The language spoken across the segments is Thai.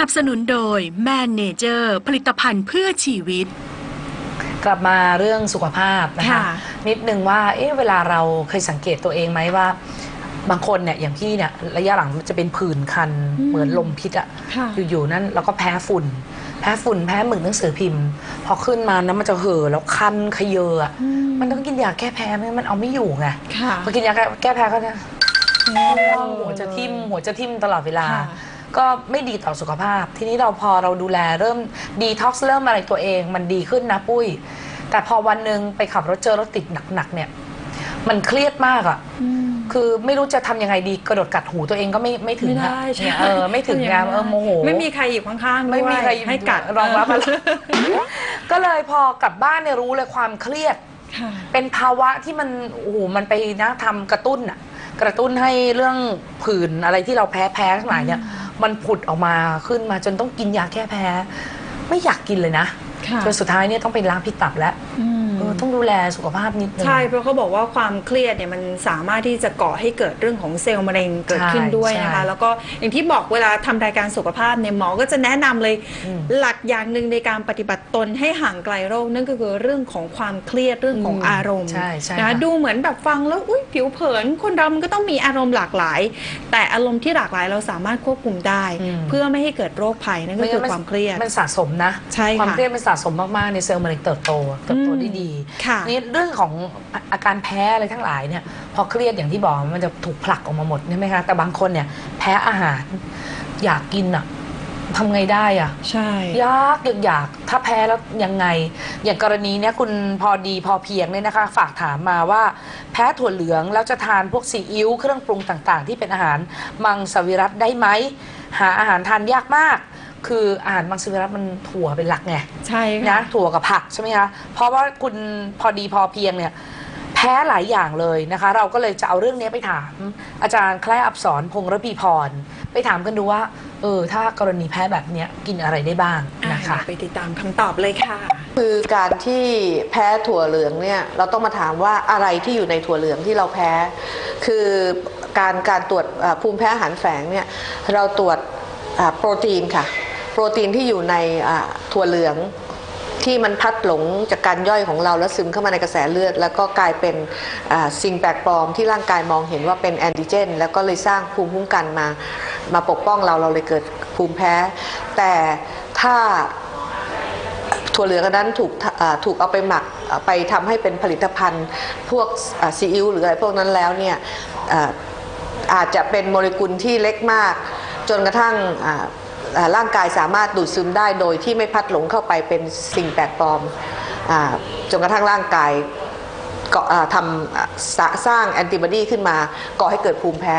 นับสนุนโดยแมนเนเจอร์ผลิตภัณฑ์เพื่อชีวิต กลับมาเรื่องสุขภาพนะคะ ค่ะ นิดนึงว่าเอ๊ะเวลาเราเคยสังเกตตัวเองไหมว่า บางคนเนี่ยอย่างพี่เนี่ยระยะหลังมันจะเป็นผื่นคันเหมือนลมพิษอะค่ะ อยู่ๆนั่นแล้วก็แพ้ฝุ่น แพ้ฝุ่นแพ้หมึกหนังสือพิมพ์ พอขึ้นมานะมันจะเห่อะแล้วคันขยเยอะอะมันต้องกินยาแก้แพ้ไม่งั้นมันเอาไม่อยู่ไงค่ะ พอกินยาแก้แก้แพ้ก็เนี่ยหัวจะทิ่มหัวจะทิ่มตลอดเวลา ค่ะ ก็ไม่ดีต่อสุขภาพ ทีนี้เราพอเราดูแลเริ่มดีท็อกซ์เริ่มอะไรตัวเองมันดีขึ้นนะปุ้ย แต่พอวันหนึ่งไปขับรถเจอรถติดหนักๆเนี่ย มันเครียดมากอะ่ะคือไม่รู้จะทำยังไงดีกระโดดกัดหูตัวเองก็ไม่ไม่ถึงไม่อะได้ใช่เนี่ยเออไม่ถึงทำย่งานนั้นเออโมโหไม่มีใครอยู่ข้างๆไม่มีด้วยใครให้กัดรองรับอะไรก็เลยพอกลับบ้านเนี่ยรู้เลยความเครียดค่ะเป็นภาวะที่มันโอ้โหมันไปนะทำกระตุ้นอะกระตุ้นให้เรื่องผื่นอะไรที่เราแพ้แพ้ทั้งหลายเนี่ย มันผุดออกมาขึ้นมาจนต้องกินยาแก้แพ้ ไม่อยากกินเลยนะค่ะ จนสุดท้ายเนี่ยต้องไปล้างพิษตับแล้ว อืมเออ ต้องดูแลสุขภาพนิดนึง ใช่เพราะเขาบอกว่าความเครียดเนี่ยมันสามารถที่จะก่อให้เกิดเรื่องของเซลล์มะเร็งเกิดขึ้นด้วยนะใช่คะ แล้วก็อย่างที่บอกเวลาทำรายการสุขภาพเนี่ยหมอก็จะแนะนำเลยอืมหลักอย่างหนึ่งในการปฏิบัติตนให้ห่างไกลโรคนั่นก็คือเรื่องของความเครียดเรื่องของอืมอารมณ์ใช่ใช่นะค่ะดูเหมือนแบบฟังแล้วอุ้ยผิวเผินคนเรามันก็ต้องมีอารมณ์หลากหลาย แต่อารมณ์ที่หลากหลายเราสามารถควบคุมได้อืมเพื่อไม่ให้เกิดโรคภัยนั่นก็คือความเครียดมันสะสมนะใช่ค่ะความเครียดมันสะสมมากๆในเซลล์มะเร็งเติบโตเติบโตได้ดีค่ะนี่เรื่องของอาอาการแพ้อะไรทั้งหลายเนี่ยพอเครียดอย่างที่บอกมันจะถูกผลักออกมาหมดใช่ไหมคะแต่บางคนเนี่ยแพ้อาหารอยากกินอะทำไงได้อะ ใช่ ยากอยากอยากถ้าแพ้แล้วยังไง อย่างกรณีเนี้ยคุณพอดีพอเพียงเนี่ยนะคะ ฝากถามมาว่า แพ้ถั่วเหลืองแล้วจะทานพวกซีอิ๊วเครื่องปรุงต่างๆ ที่เป็นอาหารมังสวิรัตได้ไหม หาอาหารทานยากมาก คืออาหารมังสวิรัตมันถั่วเป็นหลักไงใช่นะค่ะ ถั่วกับผักใช่ไหมคะเพราะว่าคุณพอดีพอเพียงเนี่ย แพ้หลายอย่างเลยนะคะ เราก็เลยจะเอาเรื่องนี้ไปถาม อาจารย์แคล้อับสอนพงษ์ระพีพร ไปถามกันดูว่า เออ ถ้ากรณีแพ้แบบเนี้ยกินอะไรได้บ้างนะคะอ่าเดี๋ยวไปติดตามคำตอบเลยค่ะ คือการที่แพ้ถั่วเหลืองเนี่ยเราต้องมาถามว่าอะไรที่อยู่ในถั่วเหลืองที่เราแพ้ คือการการตรวจอ่าภูมิแพ้อาหารแฝงเนี่ยเราตรวจอ่าโปรตีนค่ะ โปรตีนที่อยู่ในถั่วเหลืองที่มันพัดหลงจากการย่อยของเราแล้วซึมเข้ามาในกระแสเลือด แล้วก็กลายเป็นสิ่งแปลกปลอมที่ร่างกายมองเห็นว่าเป็นแอนติเจน แล้วก็เลยสร้างภูมิคุ้มกันมา มาปกป้องเราเราเลยเกิดภูมิแพ้ แต่ถ้าถั่วเหลืองอันนั้นถูกถูกเอาไปหมักไปทำให้เป็นผลิตภัณฑ์ พวกซีอิ๊วหรืออะไรพวกนั้นแล้วเนี่ยอาจจะเป็นโมเลกุลที่เล็กมาก จนกระทั่ง ร่างกายสามารถดูดซึมได้โดยที่ไม่พัดหลงเข้าไปเป็นสิ่งแปลกปลอมจนกระทั่งร่างกายก็อ่าทำสร้างแอนติบอดีขึ้นมาก่อให้เกิดภูมิแพ้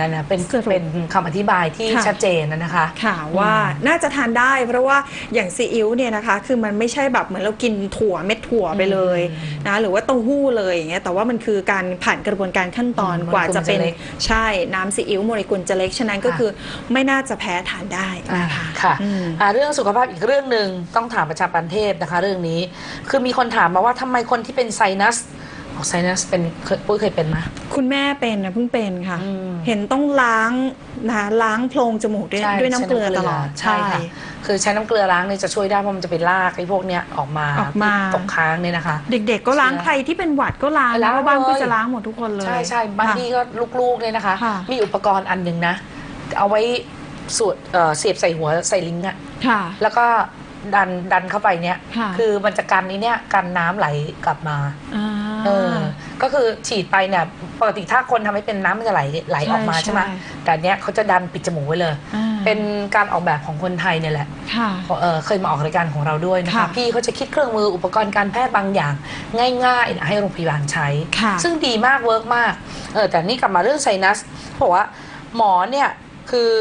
นั่นนะเป็นสรุป เป็นคำอธิบายที่ค่ะชัดเจนนะนะคะ ค่ะว่าน่าจะทานได้ เพราะว่าอย่างซีอิ๊วเนี่ยนะคะ คือมันไม่ใช่แบบเหมือนเรากินถั่วเม็ดถั่วไปเลยนะหรือว่าเต้าหู้เลยอย่างเงี้ยแต่ว่ามันคือการผ่านกระบวนการขั้นตอนอืมกว่าจะเป็นโมเลกุลจะเล็ก ใช่น้ำซีอิ๊วโมเลกุลจะเล็กฉะนั้นก็ค่ะคือไม่น่าจะแพ้ทานได้อ่านะคะ ค่ะอืม อ่าเรื่องสุขภาพอีกเรื่องหนึ่งต้องถามประชาปันเทพนะคะ เรื่องนี้ คือมีคนถามมาว่าทำไมคนที่เป็นไซนัส บอกไซนัสเป็นเคยปุ้ยเคยเป็นไหม คุณแม่เป็นนะเพิ่งเป็นค่ะ อืม เห็นต้องล้างนะคะล้างโพรงจมูกด้วยใช่ด้วยน้ำเกลือตลอด ใช่ค่ะ คือใช้น้ำเกลือล้างเนี่ยจะช่วยได้เพราะมันจะเป็นรากไอ้พวกเนี้ยออกมาออกมา ที่ตกค้างเนี่ยนะคะ เด็กๆก็ล้างเชื้อใครที่เป็นหวัดก็ล้างล้างเพราะบ้านเลย ก็จะล้างหมดทุกคนเลย ใช่ใช่บางค่ะทีก็ลูกๆเนี่ยนะคะ ค่ะ มีอุปกรณ์อันหนึ่งนะ เอาไว้สูดเอ่อเสียบใส่หัวใส่ลิงก์อะค่ะ แล้วก็ดันดันเข้าไปเนี่ยค่ะคือมันจะกันนี้เนี่ยกันน้ำไหลกลับมา อ่า เออก็คือฉีดไปเนี่ยปกติถ้าคนทำให้เป็นน้ำมันจะไหลไหลออกมาใช่ใช่ไหมใช่ แต่อันเนี้ยเขาจะดันปิดจมูกไว้เลย อ่าเป็นการออกแบบของคนไทยเนี่ยแหละ ค่ะ เออเคยมาออกรายการของเราด้วยนะคะ ค่ะพี่เขาจะคิดเครื่องมืออุปกรณ์การแพทย์บางอย่างง่ายๆนะให้โรงพยาบาลใช้ ค่ะซึ่งดีมากเวิร์กมากเออแต่นี่กลับมาเรื่องไซนัสเขาบอกว่าหมอเนี่ยคือ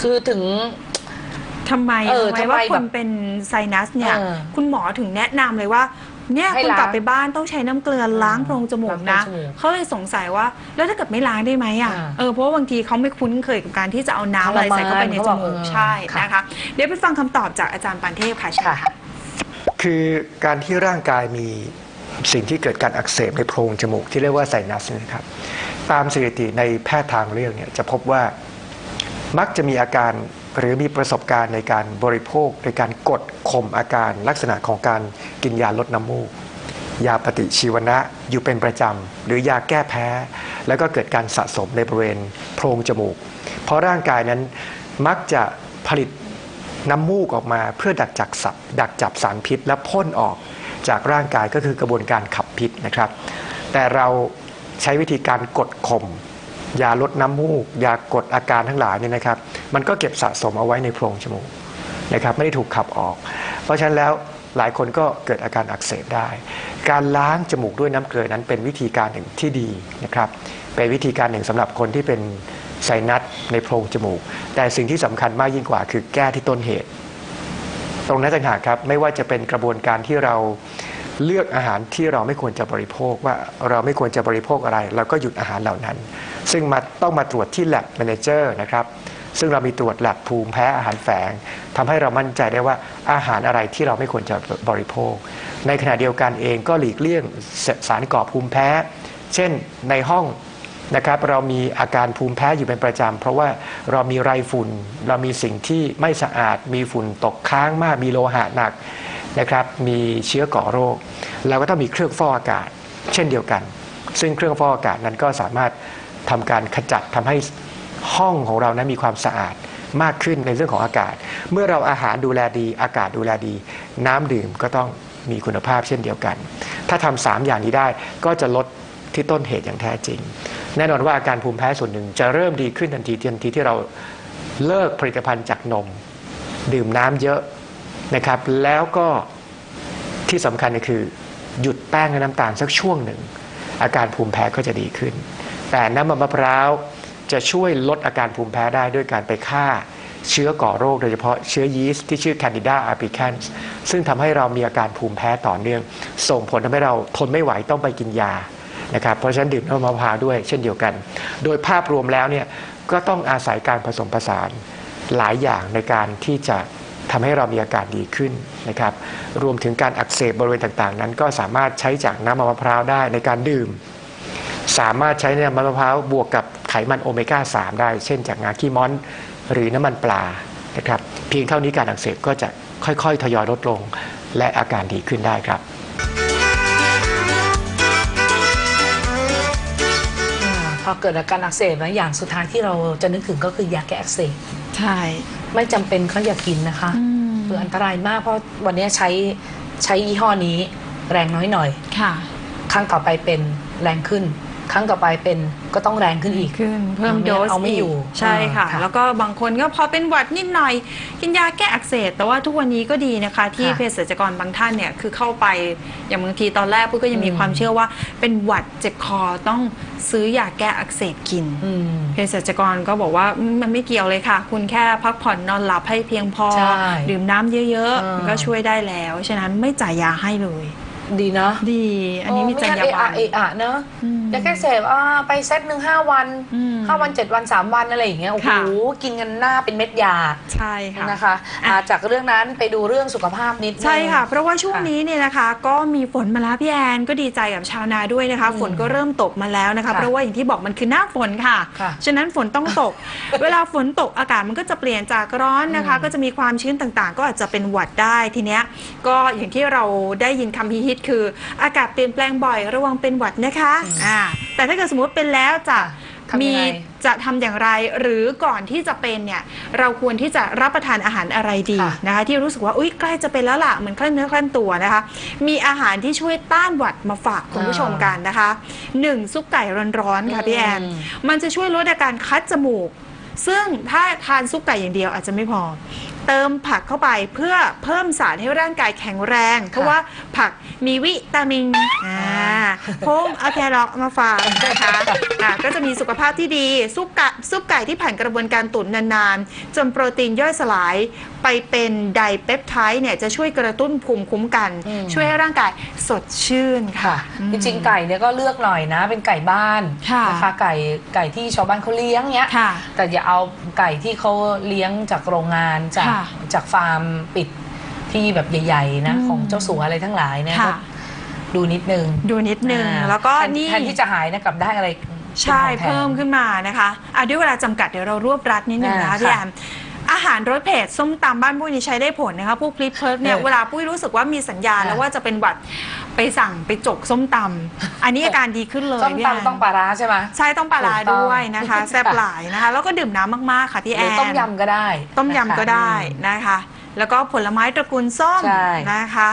คือถึง ทำไมเออทำไมทำไมว่าคแบนบเป็นไซนัสเนี่ย เออคุณหมอถึงแนะนำเลยว่า เนี่ยให้คุณล้างกลับไปบ้านต้องใช้น้ำเกลือล้างโพรงจมูกล้านะงโพรงจมูกเขาเลยสงสัยว่า แล้วถ้าเกิดไม่ล้างได้ไหมอะอ่าเออเพราะว่าบางทีเขาไม่คุ้นเคยกับการที่จะเอาน้ำอะไรใส่เข้าไปในเขาจบอกมูกเออใช่ค่ะ นะคะ เดี๋ยวไปฟังคำตอบจากอาจารย์ปานเทพค่ะเชิญค่ะ ค่ะ คือการที่ร่างกายมีสิ่งที่เกิดการอักเสบในโพรงจมูกที่เรียกว่าไซนัสนะครับตามสถิติในแพทย์ทางเลือกเนี่ยจะพบว่ามักจะมีอาการ หรือมีประสบการณ์ในการบริโภคในการกดข่มอาการลักษณะของการกินยาลดน้ำมูก ยาปฏิชีวนะอยู่เป็นประจำ หรือยาแก้แพ้ แล้วก็เกิดการสะสมในบริเวณโพรงจมูก เพราะร่างกายนั้นมักจะผลิตน้ำมูกออกมาเพื่อดักจับสับดักจับสารพิษและพ่นออกจากร่างกายก็คือกระบวนการขับพิษนะครับ แต่เราใช้วิธีการกดข่มยาลดน้ำมูก ยากดอาการทั้งหลายเนี่ยนะครับ มันก็เก็บสะสมเอาไว้ในโพรงจมูกนะครับไม่ได้ถูกขับออก เพราะฉะนั้นแล้วหลายคนก็เกิดอาการอักเสบได้ การล้างจมูกด้วยน้ำเกลือนั้นเป็นวิธีการหนึ่งที่ดีนะครับเป็นวิธีการหนึ่งสำหรับคนที่เป็นไซนัสในโพรงจมูก แต่สิ่งที่สำคัญมากยิ่งกว่า คือแก้ที่ต้นเหตุ ตรงนั้นต่างหากครับไม่ว่าจะเป็นกระบวนการที่เราเลือกอาหารที่เราไม่ควรจะบริโภคว่าเราไม่ควรจะบริโภคอะไร เราก็หยุดอาหารเหล่านั้น ซึ่งมาต้องมาตรวจที่ lab manager นะครับ ซึ่งเรามีตรวจ lab ภูมิแพ้อาหารแฝงทำให้เรามั่นใจได้ว่าอาหารอะไรที่เราไม่ควรจะบริโภค ในขณะเดียวกันเองก็หลีกเลี่ยงสสารก่อภูมิแพ้ เช่นในห้องนะครับเรามีอาการภูมิแพ้อยู่เป็นประจำ เพราะว่าเรามีไรฝุ่น เรามีสิ่งที่ไม่สะอาด มีฝุ่นตกค้างมากมีโลหะหนักนะครับมีเชื้อก่อโรค เราก็ต้องมีเครื่องฟอกอากาศ เช่นเดียวกัน ซึ่งเครื่องฟอกอากาศนั้นก็สามารถทำการขจัดทำให้ ห้องของเรานั้นมีความสะอาดมากขึ้นในเรื่องของอากาศ เมื่อเราอาหารดูแลดีอากาศดูแลดี น้ำดื่มก็ต้องมีคุณภาพเช่นเดียวกัน ถ้าทำสามอย่างนี้ได้ก็จะลดที่ต้นเหตุอย่างแท้จริง แน่นอนว่าอาการภูมิแพ้ส่วนหนึ่งจะเริ่มดีขึ้นทันทีทันทีที่เราเลิกผลิตภัณฑ์จากนม ดื่มน้ำเยอะนะครับ แล้วก็ที่สำคัญก็คือหยุดแป้งและน้ำตาลสักช่วงหนึ่ง อาการภูมิแพ้ก็จะดีขึ้น แต่น้ำมันมะพร้าว จะช่วยลดอาการภูมิแพ้ได้ด้วยการไปฆ่าเชื้อก่อโรคโดยเฉพาะเชื้อยีสต์ที่ชื่อ Candida albicans ซึ่งทำให้เรามีอาการภูมิแพ้ต่อเนื่อง ส่งผลทำให้เราทนไม่ไหวต้องไปกินยานะครับเพราะฉะนั้นดื่มน้ำมะพร้าวด้วยเช่นเดียวกัน โดยภาพรวมแล้วเนี่ยก็ต้องอาศัยการผสมผสานหลายอย่างในการที่จะทำให้เรามีอาการดีขึ้นนะครับรวมถึงการอักเสบบริเวณต่างๆ นั้น ก็สามารถใช้จากน้ำมะพร้าวได้ในการดื่ม สามารถใช้น้ำมะพร้าวบวกกับ ไขมันโอเมก้า 3 ได้ เช่นจากงาขี้ม้อนหรือน้ำมันปลานะครับเพียงเท่านี้การอักเสบก็จะค่อยๆ ทยอยลดลง และอาการดีขึ้นได้ครับอ่าพอเกิดอาการอักเสบนะอย่างสุดท้ายที่เราจะนึกถึงก็คือยาแก้อักเสบใช่ ไม่จำเป็นเขาอย่ากกินนะคะอืมคืออันตรายมากเพราะวันนี้ใช้ใช้ยี่ห้อนี้แรงน้อยหน่อย ค่ะ ครั้งต่อไปเป็นแรงขึ้น ครั้งต่อไปเป็นก็ต้องแรงขึ้นอีก ขึ้นเพิ่มโดสเอาไม่อยู่กใช่ค่ะ อ่าค่ะแล้วก็บางคนก็พอเป็นหวัดนิดหน่อยกินยาแก้อักเสบแต่ว่าทุกวันนี้ก็ดีนะคะ ที่ค่ะเภสัชกรบางท่านเนี่ยคือเข้าไปอย่างบางทีตอนแรกปุ๊กก็ยังมีอืม ความเชื่อว่า เป็นหวัดเจ็บคอต้องซื้อยาแก้อักเสบกิน อืม เภสัชกรก็บอกว่าอืมมันไม่เกี่ยวเลยค่ะ คุณแค่พักผ่อนนอนหลับให้เพียงพอ ใช่ดื่มน้ำเยอะ อ่าๆมันก็ช่วยได้แล้ว ฉะนั้นไม่จ่ายยาให้เลย ดีเนาะดี อันนี้มีจรรยาบรรณ เออะเนอะอืมยาแก้เสพอ่าไปเซตหนึ่งห้าวันอืมห้าวันเจ็ดวันสามวันอะไรอย่างเงี้ยโอ้โหค่ะ กินกันหน้าเป็นเม็ดยาใช่ค่ะ นะคะอ่าจากเรื่องนั้นไปดูเรื่องสุขภาพนิดนึง ใช่ค่ะ เพราะว่าช่วงค่ะนี้เนี่ยนะคะ ก็มีฝนมาแล้วพี่แอนก็ดีใจกับชาวนาด้วยนะคะอืมฝนก็เริ่มตกมาแล้วนะคะ ค่ะเพราะว่าอย่างที่บอกมันคือหน้าฝนค่ะ ค่ะฉะนั้นฝนต้องตก เวลาฝนตกอากาศมันก็จะเปลี่ยนจากร้อนนะคะอืมก็จะมีความชื้นต่างๆ ก็อาจจะเป็นหวัดได้ทีเนี้ยก็อย่างที่เราได้ยินคำฮิตๆคืออากาศเปลี่ยนแปลงบ่อยระวังเป็นหวัดนะคะอ่าแต่ถ้าเกิดสมมติเป็นแล้วจะทำยังมีไงจะทำอย่างไร หรือก่อนที่จะเป็นเนี่ยเราควรที่จะรับประทานอาหารอะไรดีค่ะ นะคะที่รู้สึกว่าอุ้ยใกล้จะเป็นแล้วล่ะเหมือนคลั่นเนื้อคลั่นตัวนะคะ มีอาหารที่ช่วยต้านหวัดมาฝากคุณผู้ชมกันนะคะหนึ่งซุปไก่ร้อนๆค่ะพี่แอนอืมมันจะช่วยลดอาการคัดจมูก ซึ่งถ้าทานซุปไก่อย่างเดียวอาจจะไม่พอ เติมผักเข้าไปเพื่อเพิ่มสารให้ร่างกายแข็งแรง เพราะว่าผักมีวิตามินอ่าผมเอาแครอทมาฝากนะคะอ่าก็จะมีสุขภาพที่ดีซุปไก่ซุปไก่ที่ผ่านกระบวนการตุ๋นนานๆ จนโปรตีนย่อยสลายไปเป็นไดเปปไทด์เนี่ยจะช่วยกระตุ้นภูมิคุ้มกันอืมช่วยให้ร่างกายสดชื่นค่ะค่ะ จริงๆไก่เนี่ยก็เลือกหน่อยนะ เป็นไก่บ้านค่ะนะคะไก่ไก่ที่ชาวบ้านเขาเลี้ยงเนี้ยค่ะแต่อย่าเอาไก่ที่เขาเลี้ยงจากโรงงานจากค่ะจากฟาร์มปิดที่แบบใหญ่ ๆ นะอืมของเจ้าสัวอะไรทั้งหลายเนี่ยค่ะก็ดูนิดนึงดูนิดนึง อ่าแล้วก็แทนี่ แทนที่จะหายนะกลับได้อะไรใช่เป็นของแถมเพิ่มขึ้นมานะคะอะด้วยเวลาจำกัดเดี๋ยวเรารวบรัดนิดนึงนะคะอ่าพี่แอค่ะมอาหารรสเผ็ดส้มตำบ้านปุ้ยนี่ใช้ได้ผลนะคะพวกพลิปเพิร์เนี่ยเออเวลาปุ้ยรู้สึกว่ามีสัญญาณค่ะแล้วว่าจะเป็นหวัด ไปสั่งไปจกส้มตำอันนี้อาการดีขึ้นเลยส้มพี่แอนตำต้องปลาร้าใช่ไหม ใช่ต้องปลาร้าถูกต้องด้วยนะคะแซ่บหลายนะคะ แล้วก็ดื่มน้ำมากๆค่ะพี่หแอรือนต้มยำก็ได้ต้มยำก็ได้นะคะ นะคะ แล้วก็ผลไม้ตระกูลส้มใช่ นะคะ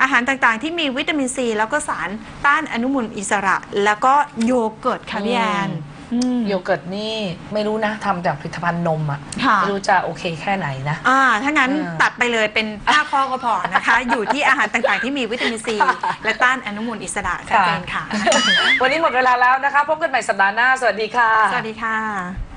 อาหารต่างๆที่มีวิตามินซีแล้วก็สารต้านอนุมูลอิสระ แล้วก็โยเกิร์ตค่ะพี่แอน อืม โยเกิร์ตนี่ไม่รู้นะทำจากผลิตภัณฑ์นมอะค่ะ ไม่รู้จะโอเคแค่ไหนนะ อ่า ถ้างั้นอ่าตัดไปเลยเป็น5ข้อก็พอนะคะ อยู่ที่อาหารต่างๆที่มีวิตามินซีและต้านอนุมูลอิสระชัดเจนค่ะ วันนี้หมดเวลาแล้วนะคะ พบกันใหม่สัปดาห์หน้า สวัสดีค่ะ สวัสดีค่ะ